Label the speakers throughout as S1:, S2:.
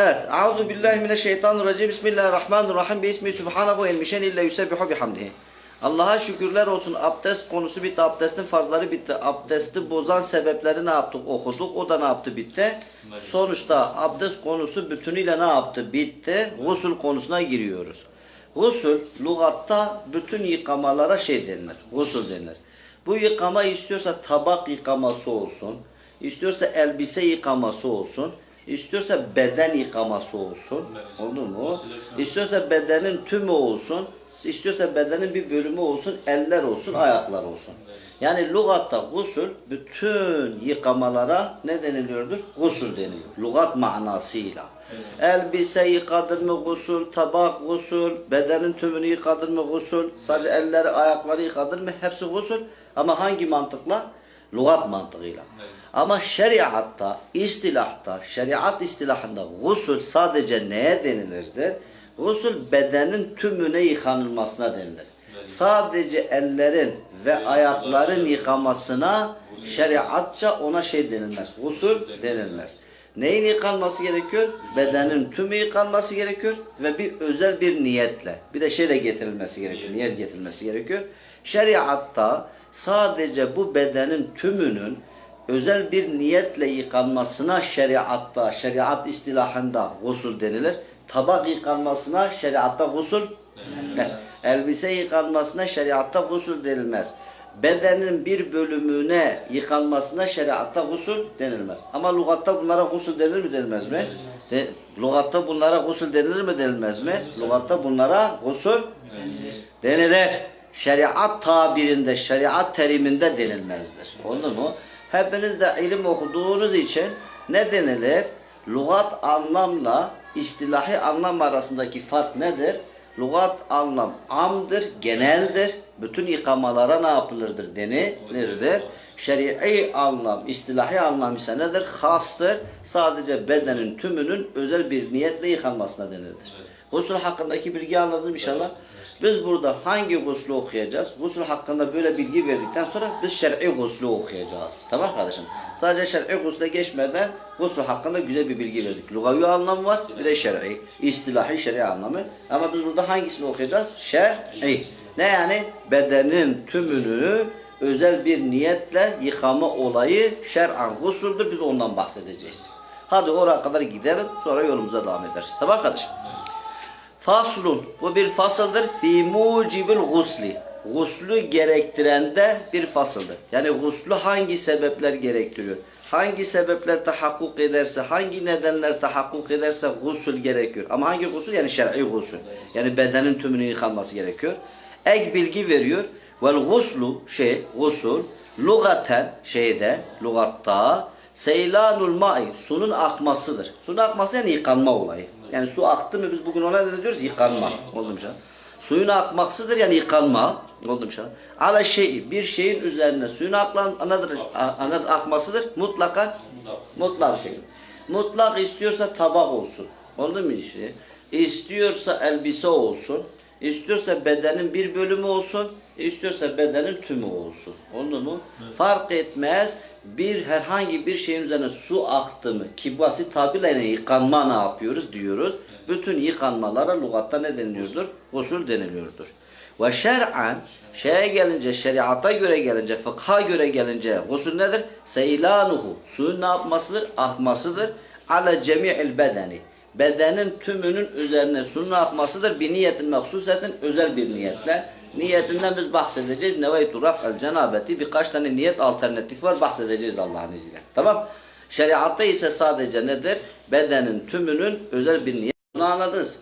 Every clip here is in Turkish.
S1: Evet. Euzu billahi mineşşeytanirracim. Bismillahirrahmanirrahim. Bismi subhanahu ve elmişen illa yusebbihu bihamdihi. Allah'a şükürler olsun. Abdest konusu bitti. Abdestin farzları bitti. Abdesti bozan sebepleri ne yaptık? Okuduk. O da ne yaptı? Bitti. Sonuçta abdest konusu bütünüyle ne yaptı? Bitti. Gusül konusuna giriyoruz. Gusül lügatta bütün yıkamalara şey denilir. Gusül denilir. Bu yıkama istiyorsa tabak yıkaması olsun. istiyorsa elbise yıkaması olsun. İstiyorsa beden yıkaması olsun. Oldu mu? İstiyorsa bedenin tümü olsun. istiyorsa bedenin bir bölümü olsun. Eller olsun, ayaklar olsun. Yani lügatta gusül bütün yıkamalara ne deniliyordur? Gusül deniliyor. Lügat manasıyla. Elbise yıkadın mı gusül, tabak gusül, bedenin tümünü yıkadın mı gusül, sadece elleri ayakları yıkadın mı hepsi gusül. Ama hangi mantıkla? Lügat mantığıyla.
S2: Evet.
S1: Ama şeriatta, istilahta, şeriat istilahında gusül sadece neye denilirdir? Gusül bedenin tümüne yıkanılmasına denilir.
S2: Evet.
S1: Sadece ellerin ve
S2: Evet,
S1: ayakların yıkamasına şeriatça ona şey denilmez. Gusül denilmez. Neyin yıkanması gerekiyor? Bedenin tümü yıkanması gerekiyor ve bir özel bir niyetle. Bir de şeyle getirilmesi gerekiyor.
S2: Niyet.
S1: Niyet getirilmesi gerekiyor. Şeriatta sadece bu bedenin tümünün özel bir niyetle yıkanmasına şeriatta, şeriat istilahında gusül denilir. Tabak yıkanmasına şeriatta gusül. Elbise yıkanmasına şeriatta gusül denilmez. Bedenin bir bölümüne yıkanmasına şeriatta gusül denilmez. Ama lügatta bunlara gusül denilir mi denilmez mi? De, lügatta bunlara gusül denilir mi denilmez mi? Lügatta bunlara gusül denilir. Şeriat tabirinde, şeriat teriminde denilmezdir. Oldu mu? Hepiniz de ilim okuduğunuz için ne denilir? Lugat anlamla istilahi anlam arasındaki fark nedir? Lugat anlam amdır, geneldir. Bütün yıkamalara ne yapılırdır denilirdir. Şer'i anlam, istilahi anlam ise nedir? Hastır. Sadece bedenin tümünün özel bir niyetle yıkanmasına denilir.
S2: Evet.
S1: Gusül hakkındaki bilgi anladın inşallah. Biz burada hangi guslü okuyacağız? Gusül hakkında böyle bilgi verdikten sonra biz şer'i guslü okuyacağız. Tamam kardeşim? Sadece şer'i gusle geçmeden gusül hakkında güzel bir bilgi verdik. Lugavi anlamı var, bir de şer'i. İstilahi şer'i anlamı. Ama biz burada hangisini okuyacağız? Şer'i. Ne yani? Bedenin tümünü özel bir niyetle yıkama olayı şer'an gusüldür. Biz ondan bahsedeceğiz. Hadi oraya kadar gidelim. Sonra yolumuza devam ederiz. Tamam kardeşim? Faslun. Bu bir fasıldır. Fi mucibil gusli. Guslü gerektirende bir fasıldır. Yani guslü hangi sebepler gerektiriyor? Hangi sebepler tahakkuk ederse, hangi nedenler tahakkuk ederse gusül gerekiyor. Ama hangi gusül? Yani şer'i gusül. Yani bedenin tümünün yıkanması gerekiyor. Ek bilgi veriyor. Vel guslu şey, gusul, lugaten şeyde, lugatta seylanul ma'i, sunun akmasıdır. Sunun akması yani yıkanma olayı. Yani su aktı mı biz bugün ona ne diyoruz? Yıkanma. Oldu mu canım? Suyun akmaksıdır yani yıkanma. Oldu mu canım? Ala şey, bir şeyin üzerine suyun aklan, anadır, anadır, akmasıdır. Mutlaka mutlak şey. Mutlak istiyorsa tabak olsun. Oldu mu işte? İstiyorsa elbise olsun. İstiyorsa bedenin bir bölümü olsun. istiyorsa bedenin tümü olsun. Oldu mu? Fark etmez. Bir herhangi bir şeyin üzerine su aktı mı? Ki basit tabirle yani yıkanma ne yapıyoruz diyoruz. Bütün yıkanmalara lügatta ne deniliyordur? Gusül deniliyordur. Ve şer'an şeye gelince, şeriata göre gelince, fıkha göre gelince gusül nedir? Seylanuhu. Suyun ne yapmasıdır? Akmasıdır. Ala cemi'il bedeni. Bedenin tümünün üzerine suyun akmasıdır. Bir niyetin mehsusetin özel bir niyetle. Niyetinden biz bahsedeceğiz. Neveytu raf'el cenabeti. Birkaç tane niyet alternatif var. Bahsedeceğiz Allah'ın izniyle. Tamam. Şeriatta ise sadece nedir? Bedenin tümünün özel bir niyet. Bunu anladınız.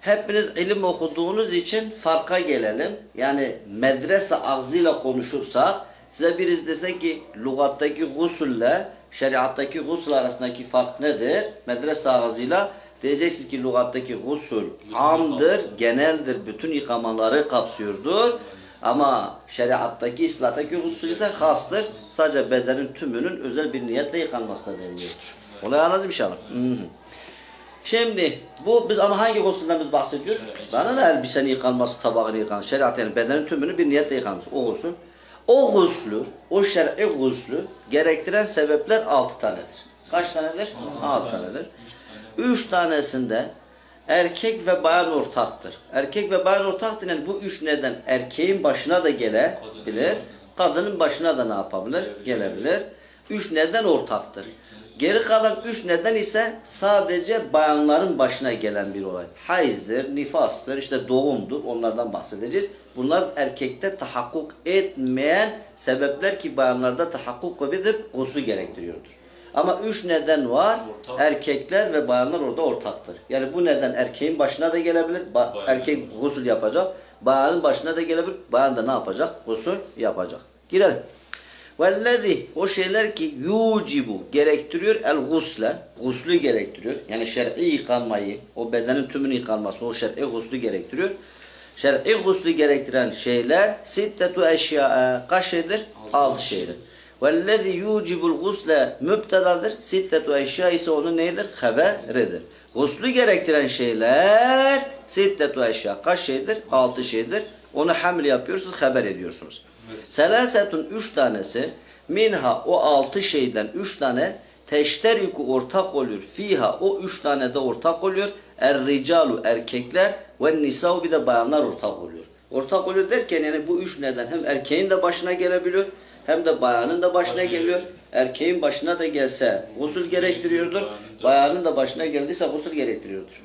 S1: Hepiniz ilim okuduğunuz için farka gelelim. Yani medrese ağzıyla konuşursak size biriz dese ki lügattaki gusülle şeriattaki gusül arasındaki fark nedir? Medrese ağzıyla diyeceksiniz ki lügattaki gusül amdır, geneldir, bütün yıkamaları kapsıyordur. Ama şeriattaki, islahtaki gusül ise hastır. Sadece bedenin tümünün özel bir niyetle yıkanmasına deniliyordur. Olayı anladın inşallah. Hı hı. Şimdi bu biz ama hangi gusülden biz bahsediyoruz? Bana ne elbisenin yıkanması, tabağın yıkanması, şeriat yani bedenin tümünü bir niyetle yıkanması. O gusül. O guslü, o şer'i guslü gerektiren sebepler altı tanedir. Kaç tanedir? Altı tanedir. Üç tanesinde erkek ve bayan ortaktır. Erkek ve bayan ortaktır. Yani bu üç neden erkeğin başına da gelebilir. Kadının başına da ne yapabilir? Gelebilir. Üç neden ortaktır. Geri kalan üç neden ise sadece bayanların başına gelen bir olay. Hayızdır, nifastır, işte doğumdur. Onlardan bahsedeceğiz. Bunlar erkekte tahakkuk etmeyen sebepler ki bayanlarda tahakkuk edip gusül gerektiriyordur. Ama üç neden var.
S2: Ortak.
S1: Erkekler ve bayanlar orada ortaktır. Yani bu neden erkeğin başına da gelebilir. Ba-
S2: Bayan.
S1: erkek gusül yapacak. Bayanın başına da gelebilir. Bayan da ne yapacak? Gusül yapacak. Girelim. Vellezî o şeyler ki yucibu gerektiriyor el gusle guslü gerektiriyor. Yani şer'i yıkanmayı, o bedenin tümünü yıkanması, o şer'i guslü gerektiriyor. Şer'i guslü gerektiren şeyler sittetu eşya kaç şeydir? Altı şeydir. Vellezî yucibul gusle mübtedadır. Sittetu eşya ise onun neydir? Haberidir. Guslü gerektiren şeyler sittetu eşya kaç şeydir? Altı şeydir. Onu hamle yapıyorsunuz, haber ediyorsunuz. Selasetun üç tanesi minha o altı şeyden üç tane teşteriku ortak oluyor. Fiha o üç tane de ortak oluyor. Er ricalu erkekler ve nisa'u bir de bayanlar ortak oluyor. Ortak oluyor derken yani bu üç neden hem erkeğin de başına gelebiliyor hem de bayanın da başına geliyor. Erkeğin başına da gelse gusül gerektiriyordur.
S2: Bayanın da-
S1: başına geldiyse gusül gerektiriyordur.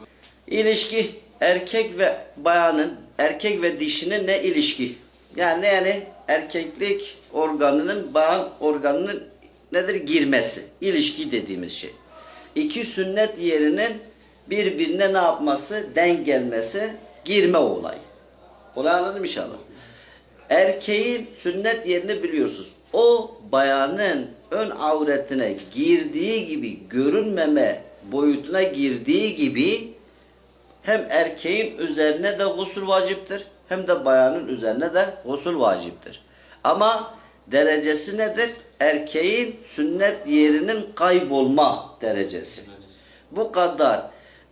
S1: İlişki erkek ve bayanın, erkek ve dişinin ne ilişki? Yani ne yani erkeklik organının bayan organının nedir? Girmesi. İlişki dediğimiz şey. İki sünnet yerinin birbirine ne yapması? Denk gelmesi, girme olayı. Olay anladın mı inşallah? Erkeğin sünnet yerini biliyorsunuz. O bayanın ön avretine girdiği gibi görünmeme boyutuna girdiği gibi hem erkeğin üzerine de gusül vaciptir hem de bayanın üzerine de gusül vaciptir. Ama derecesi nedir? Erkeğin sünnet yerinin kaybolma derecesi. Bu kadar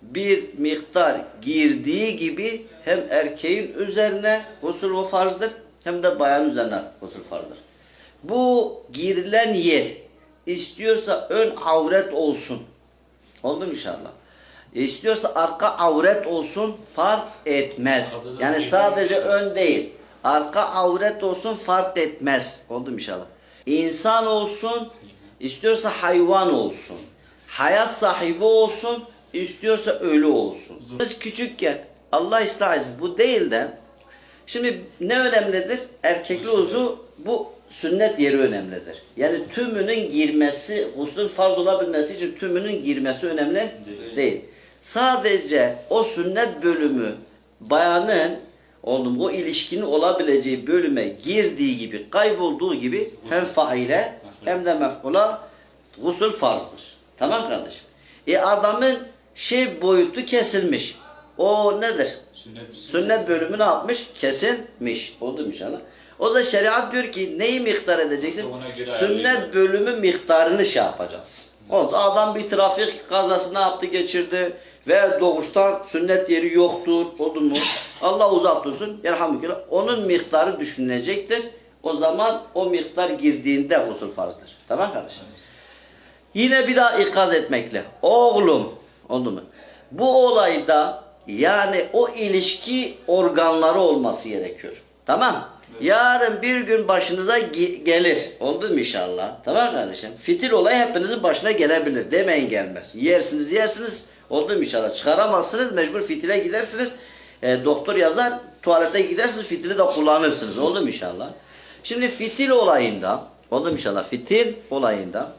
S1: bir miktar girdiği gibi hem erkeğin üzerine gusül o farzdır hem de bayanın üzerine gusül farzdır. Bu girilen yer istiyorsa ön avret olsun. Oldu mu inşallah? İstiyorsa arka avret olsun fark etmez. Yani
S2: girdiği
S1: sadece
S2: şey.
S1: ön değil. Arka avret olsun fark etmez. Oldu mu inşallah? İnsan olsun, istiyorsa hayvan olsun. Hayat sahibi olsun, istiyorsa ölü olsun. Biz küçükken Allah ıslah etsin bu değil de Şimdi ne önemlidir? Erkekli uzu bu sünnet yeri önemlidir. Yani tümünün girmesi, guslün farz olabilmesi için tümünün girmesi önemli değil.
S2: Değil.
S1: Sadece o sünnet bölümü bayanın oğlum o ilişkinin olabileceği bölüme girdiği gibi, kaybolduğu gibi hem faile hem de mefkula gusül farzdır. Tamam kardeşim? E adamın şey boyutu kesilmiş. O nedir?
S2: Sünnet,
S1: Sünnet bölümü ne yapmış? Kesilmiş. Oldu mu inşallah? O da şeriat diyor ki neyi miktar edeceksin? Sünnet bölümü miktarını şey yapacağız. Oldu. Adam bir trafik kazası ne yaptı geçirdi ve doğuştan sünnet yeri yoktur. Oldu mu? Allah uzak dursun. Elhamdülillah. Onun miktarı düşünülecektir. O zaman o miktar girdiğinde usul farzdır. Tamam kardeşim? Yine bir daha ikaz etmekle. Oğlum, oldu mu? Bu olayda yani o ilişki organları olması gerekiyor. Tamam? Yarın bir gün başınıza ge- gelir. Oldu mu inşallah? Tamam kardeşim? Fitil olay hepinizin başına gelebilir. Demeyin gelmez. Yersiniz yersiniz. Oldu mu inşallah? Çıkaramazsınız. Mecbur fitile gidersiniz. E, doktor yazar. Tuvalete gidersiniz. Fitili de kullanırsınız. Oldu mu inşallah? Şimdi fitil olayında oldu mu inşallah? Fitil olayında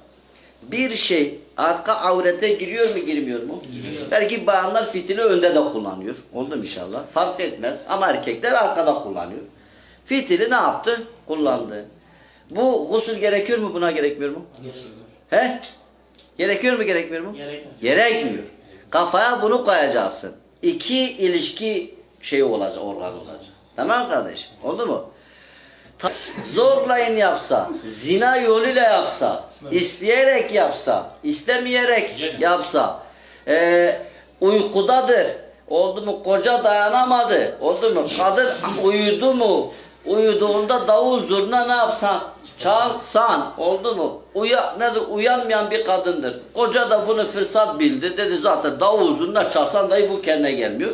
S1: bir şey arka avrete giriyor mu girmiyor mu?
S2: Giriyor.
S1: Belki bayanlar fitili önde de kullanıyor. Oldu mu inşallah? Fark etmez. Ama erkekler arkada kullanıyor. Fitili ne yaptı? Kullandı. Bu gusül gerekiyor mu buna gerekmiyor mu? He? Gerekiyor mu gerekmiyor mu?
S3: Gerekmiyor.
S1: Gerekmiyor. Kafaya bunu koyacaksın. İki ilişki şeyi olacak, organ olacak. Tamam kardeşim? Oldu mu? Zorlayın yapsa, zina yoluyla yapsa, isteyerek yapsa, istemeyerek yapsa, eee, uykudadır, oldu mu koca dayanamadı, oldu mu kadın uyudu mu, Uyuduğunda davul zurna ne yapsan? Çalsan. Oldu mu? Uya, nedir? Uyanmayan bir kadındır. Koca da bunu fırsat bildi. Dedi zaten davul zurna çalsan dahi bu kendine gelmiyor.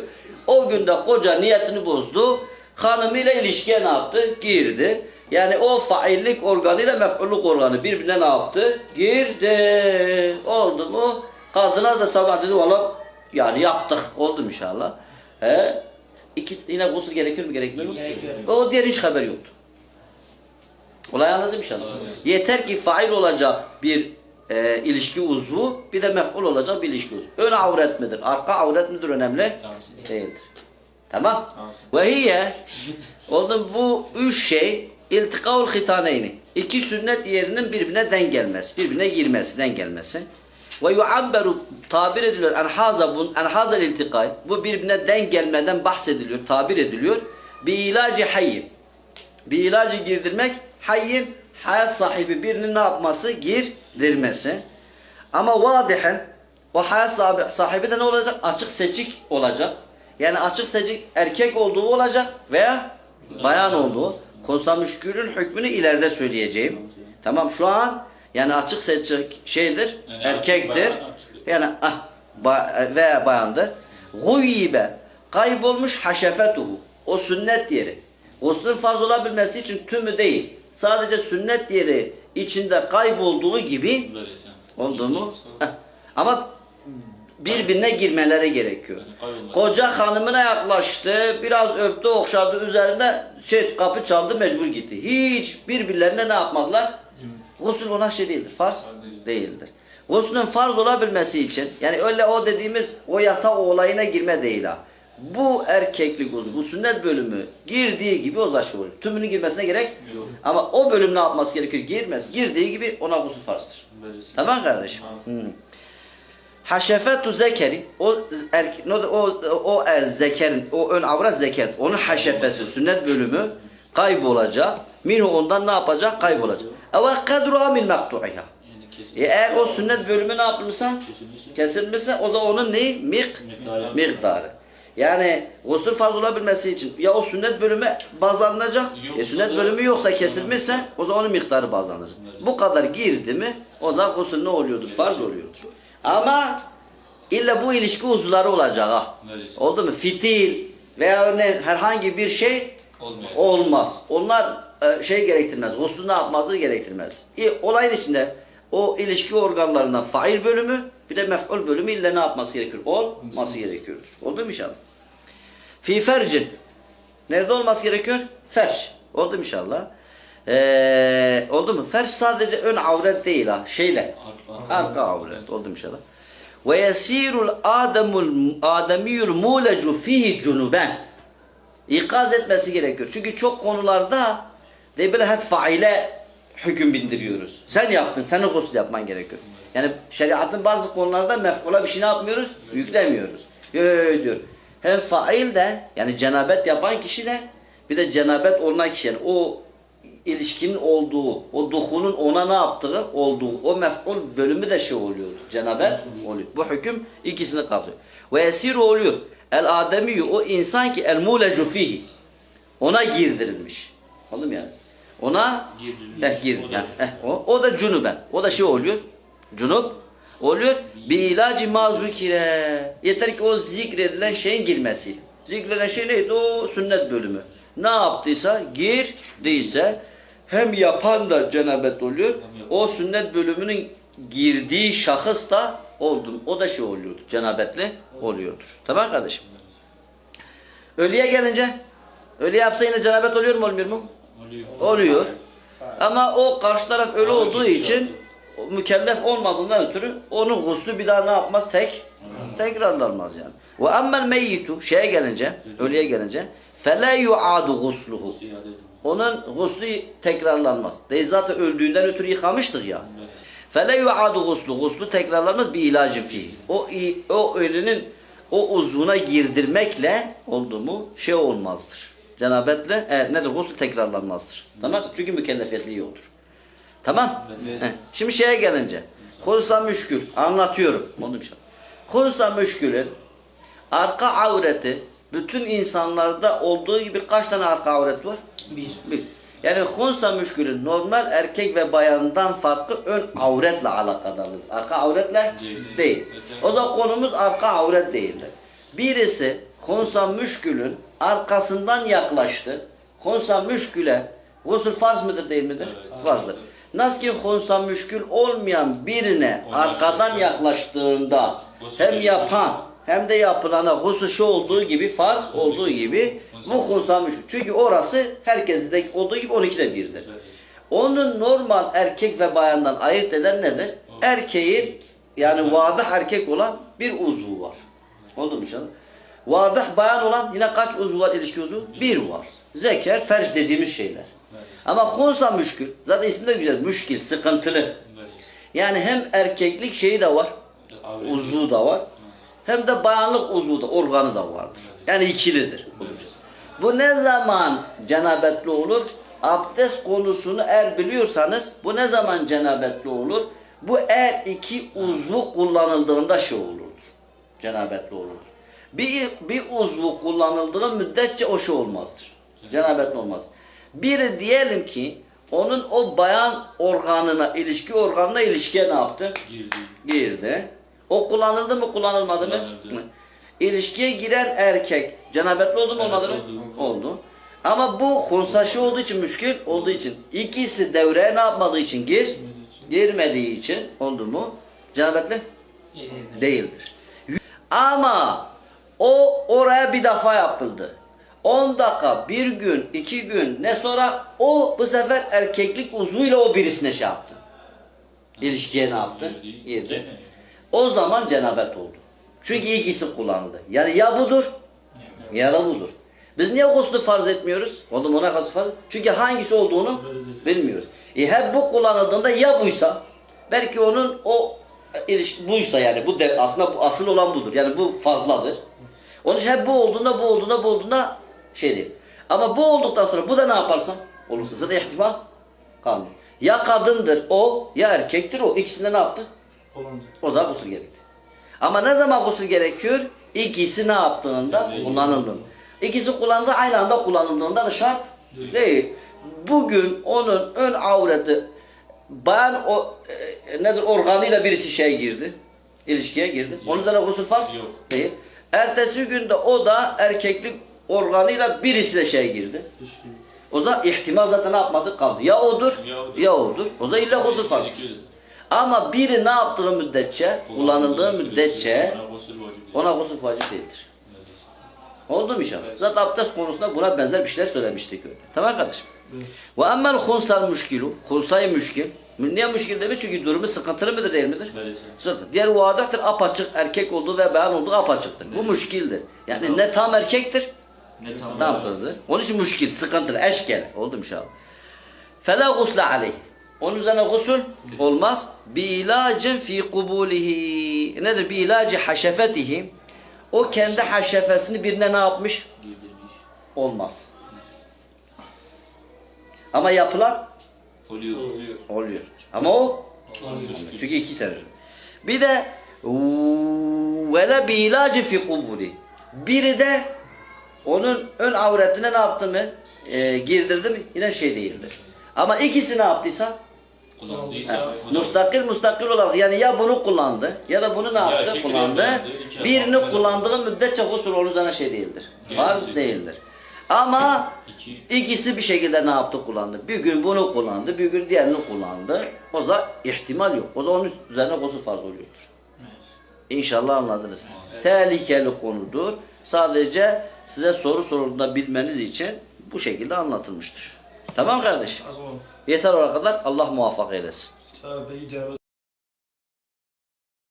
S1: O günde koca niyetini bozdu. Hanımıyla ilişkiye ne yaptı? Girdi. Yani o faillik organıyla mef'ulluk organı birbirine ne yaptı? Girdi. Oldu mu? Kadına da sabah dedi valla yani yaptık. Oldu inşallah. He? İki, yine gusül gerekiyor mu gerekmiyor mu?
S2: Gerekiyor.
S1: O diğer hiç haber yoktu. Olay anladım inşallah.
S3: Evet.
S1: Yeter ki fail olacak bir e, ilişki uzvu, bir de mef'ul olacak bir ilişki uzvu. Ön avret midir, arka avret midir önemli? Değildir. Tamam? Ve hiye oldu bu üç şey iltikavul hitaneyni. İki sünnet yerinin birbirine denk gelmesi, birbirine girmesi, denk gelmesi. Ve yuabberu tabir ediliyor en hazabun en hazal iltikay. Bu birbirine denk gelmeden bahsediliyor, tabir ediliyor. Bir ilacı hayyin. Bir ilacı girdirmek hayyin hayat sahibi birinin ne yapması? Girdirmesi. Ama vadihen o hayat sahibi de ne olacak? Açık seçik olacak. Yani açık seçik erkek olduğu olacak veya bayan olduğu. Konsa müşkülün hükmünü ileride söyleyeceğim. Tamam şu an yani açık seçik şeydir,
S3: Yani
S1: erkektir.
S3: açık bayan.
S1: Yani ah, ba, veya bayandır. Guyyibe kaybolmuş haşefetuhu. O sünnet yeri. Guslün farz olabilmesi için tümü değil. Sadece sünnet yeri içinde kaybolduğu gibi oldu mu? Ama birbirine girmeleri gerekiyor. Koca hanımına yaklaştı, biraz öptü, okşadı üzerinde şey kapı çaldı, mecbur gitti. Hiç birbirlerine ne yapmadılar? Gusül ona şey değildir, farz
S3: Farz değil.
S1: değildir. Guslün farz olabilmesi için, yani öyle o dediğimiz o yatağı olayına girme değil ha. Bu erkeklik gusül, bu sünnet bölümü girdiği gibi o zaşı olur. Tümünün girmesine gerek
S3: Yok.
S1: ama o bölüm ne yapması gerekiyor? Girmez. Girdiği gibi ona gusül farzdır. Tamam kardeşim? Hı. Haşefetu zekeri o erke, no, o o e, zekerin o ön avrat zeker onun haşefesi sünnet bölümü kaybolacak. Minhu ondan ne yapacak? Kaybolacak. Eve kadru amil maktu'iha. E, eğer o sünnet bölümü ne yapmışsa
S3: Kesilmişse.
S1: o zaman onun neyi? Mik
S3: Miktarı.
S1: Yani gusül farz olabilmesi için ya o sünnet bölümü baz alınacak,
S3: Yoksa
S1: e, sünnet
S3: da-
S1: bölümü yoksa kesilmişse o zaman onun miktarı baz alınacak. Bu kadar girdi mi o zaman gusül ne oluyordur? Farz oluyordur. Ama illa bu ilişki uzuvları olacak ha. Oldu mu? Fitil veya örneğin herhangi bir şey
S3: Olmuyor.
S1: olmaz. Onlar e, şey gerektirmez. Gusül ne yapmazdı gerektirmez. E, olayın içinde o ilişki organlarından fail bölümü bir de mef'ul bölümü illa ne yapması gerekiyor? Olması gerekiyordur. Oldu mu inşallah? Fi fercin. Nerede olması gerekiyor? Ferç. Oldu mu inşallah? Ee, oldu mu? Ferç sadece ön avret değil ha. Şeyle.
S3: Arka.
S1: Avret. Oldu mu inşallah? Ve yesirul ademul ademiyul mulecu fihi cunuben. İkaz etmesi gerekiyor. Çünkü çok konularda de böyle hep faile hüküm bindiriyoruz. Sen yaptın, senin gusül yapman gerekiyor. Yani şeriatın bazı konularda mef'ula bir şey ne yapmıyoruz? Yüklemiyoruz. Yo, diyor. Hem fail de yani cenabet yapan kişi de bir de cenabet olunan kişi yani o ilişkinin olduğu, o duhulun ona ne yaptığı olduğu, o mef'ul bölümü de şey oluyor. Cenabet oluyor. Bu hüküm ikisini kapsıyor. Ve esir oluyor. El ademi o insan ki el mulecu fihi. Ona girdirilmiş. Anladın yani? Ona
S3: Girdirilmiş.
S1: Heh, gir.
S3: O da-
S1: yani, heh, o, o da cunuben. O da şey oluyor. Cunup oluyor. Bir ilacı mazukire. Yeter ki o zikredilen şeyin girmesi. Zikredilen şey neydi? O sünnet bölümü. Ne yaptıysa girdiyse hem yapan da cenabet oluyor. O sünnet bölümünün girdiği şahıs da oldu. O da şey oluyordur. Cenabetli oluyordur. Tamam kardeşim? Ölüye gelince ölü yapsa yine cenabet oluyor mu olmuyor mu?
S3: Oluyor.
S1: Oluyor. Ama o karşı taraf ölü olduğu için mükellef olmadığından ötürü onun guslu bir daha ne yapmaz? Tek tekrarlanmaz yani. Ve emmel meyyitu şeye gelince, ölüye gelince fele yuadu gusluhu. Onun guslu tekrarlanmaz. Değil zaten öldüğünden ötürü yıkamıştık ya. Fele yuadu guslu. Guslu tekrarlanmaz bir ilacın fihi. O, o ölünün o uzvuna girdirmekle oldu mu şey olmazdır. Cenabetle e, nedir? Guslu tekrarlanmazdır. Tamam Çünkü mükellefiyetliği yoktur. Tamam. Heh. Şimdi şeye gelince. Hulsa müşkül. Anlatıyorum. Onu şey. Hulsa müşkülün arka avreti Bütün insanlarda olduğu gibi kaç tane arka avret var?
S2: Bir.
S1: Bir. Yani hunsa müşkülün normal erkek ve bayandan farkı ön avretle alakadardır. Arka avretle
S3: Değil.
S1: değil. O zaman konumuz arka avret değildir. Birisi hunsa müşkülün arkasından yaklaştı. Hunsa müşküle gusül farz mıdır değil midir?
S3: Evet.
S1: Farzdır. Nasıl ki hunsa müşkül olmayan birine
S3: Ondan
S1: arkadan
S3: sonra-
S1: yaklaştığında hem yapan hem de yapılana husus şu olduğu gibi farz olduğu gibi bu hunsa müşkül. Çünkü orası herkeste de olduğu gibi 12 de birdir.
S3: Evet.
S1: Onun normal erkek ve bayandan ayırt eden nedir? Erkeğin yani vadah erkek olan bir uzvu var. Oldu mu canım? Vadah bayan olan yine kaç uzvu var ilişki uzvu? Bir var. Zeker, ferç dediğimiz şeyler. Ama hunsa müşkül. Zaten ismi de güzel. Müşkil, sıkıntılı. Yani hem erkeklik şeyi de var. Uzvu da var. Hem de bayanlık uzvu da, organı da vardır. Yani ikilidir. Bu ne zaman cenabetli olur? Abdest konusunu eğer biliyorsanız bu ne zaman cenabetli olur? Bu eğer iki uzvu kullanıldığında şey olurdur. Cenabetli olur. Bir, bir uzvu kullanıldığı müddetçe o şey olmazdır. Cenabetli olmaz. Biri diyelim ki onun o bayan organına, ilişki organına ilişkiye ne yaptı?
S3: Girdi.
S1: girdi. O kullanıldı mı kullanılmadı mı?
S3: Kullanıldı.
S1: İlişkiye giren erkek cenabetli oldu mu
S3: Evet,
S1: olmadı mı?
S3: oldu.
S1: Oldu. Ama bu hunsaşı olduğu için müşkül olduğu için ikisi devreye ne yapmadığı için gir girmediği için oldu mu? Cenabetli değildir. Ama o oraya bir defa yapıldı. 10 dakika, bir gün, iki gün ne sonra o bu sefer erkeklik uzvuyla o birisine şey yaptı. İlişkiye ne yaptı?
S3: Girdi.
S1: O zaman cenabet oldu. Çünkü ikisi kullanıldı. Yani ya budur ya da budur. Biz niye guslu farz etmiyoruz? O da ona guslu farz. Çünkü hangisi olduğunu bilmiyoruz. E hep bu kullanıldığında ya buysa belki onun o ilişki buysa yani bu de, aslında bu, asıl olan budur. Yani bu fazladır. Onun için hep bu olduğunda bu olduğunda bu olduğunda şey değil. Ama bu olduktan sonra bu da ne yaparsan olursa zaten ihtimal kalmıyor. Ya kadındır o ya erkektir o. İkisinde ne yaptı?
S2: Kullandı.
S1: O zaman gusül gerekti. Ama ne zaman gusül gerekiyor? İkisi ne yaptığında
S3: Değil.
S1: kullanıldı. İkisi kullanıldı aynı anda kullanıldığında da şart
S3: Değil.
S1: değil. Bugün onun ön avreti bayan o e, nedir organıyla birisi şey girdi. ilişkiye girdi. Onun üzerine gusül farz
S3: Yok.
S1: değil. Ertesi günde o da erkeklik organıyla birisiyle şey girdi. O zaman ihtimal zaten ne yapmadı kaldı. Ya odur
S3: Ya odur.
S1: ya odur. O zaman illa farz.
S3: İlişki-
S1: Ama biri ne yaptığı müddetçe, kullanıldığı müddetçe
S3: ona gusül vacip
S1: değildir. Oldu mu inşallah? Zaten abdest konusunda buna benzer bir şeyler söylemiştik öyle. Tamam kardeşim? Ve emmel hunsal müşkilu. Hunsayı müşkil. Niye müşkil demiş? Çünkü durumu sıkıntılı mıdır değil midir? Sıkıntı. Diğer vadahtır apaçık erkek olduğu ve beyan olduğu apaçıktır. Bu müşkildir. Yani ne tam erkektir
S3: Ne tamam.
S1: tam kızdır. Onun için müşkil, sıkıntılı, eşkel. Oldu inşallah? Fela gusle aleyh. Onun üzerine gusül olmaz. Bi ilacın fi kubulihi. Nedir? Bi ilacı haşefetihi. O kendi haşefesini birine ne yapmış?
S3: Girdirmiş.
S1: Olmaz. Ama yapılan
S3: Oluyor.
S2: Oluyor.
S1: oluyor. Ama o çünkü iki senedir. Bir de vela bi ilacı fi kubuli. Biri de onun ön avretine ne yaptı mı? E, girdirdi mi? Yine şey değildir. Ama ikisi ne yaptıysa
S3: Kullandıysa.
S1: Mustakil mustakil olarak yani ya bunu kullandı ya da bunu ne
S3: Ya
S1: yaptı?
S3: erkek
S1: kullandı.
S3: kullandı,
S1: Birini
S3: adam.
S1: kullandığı müddetçe gusül onun üzerine şey değildir.
S3: Değil,
S1: Farz
S3: değil.
S1: değildir. Ama
S3: İki.
S1: ikisi bir şekilde ne yaptı kullandı. Bir gün bunu kullandı, bir gün diğerini kullandı. O zaman ihtimal yok. O zaman onun üzerine gusül farz oluyordur. İnşallah anladınız.
S3: Evet.
S1: Tehlikeli konudur. Sadece size soru sorulduğunda bilmeniz için bu şekilde anlatılmıştır. Tamam kardeşim.
S2: Tamam.
S1: Yeter oraya kadar Allah muvaffak eylesin.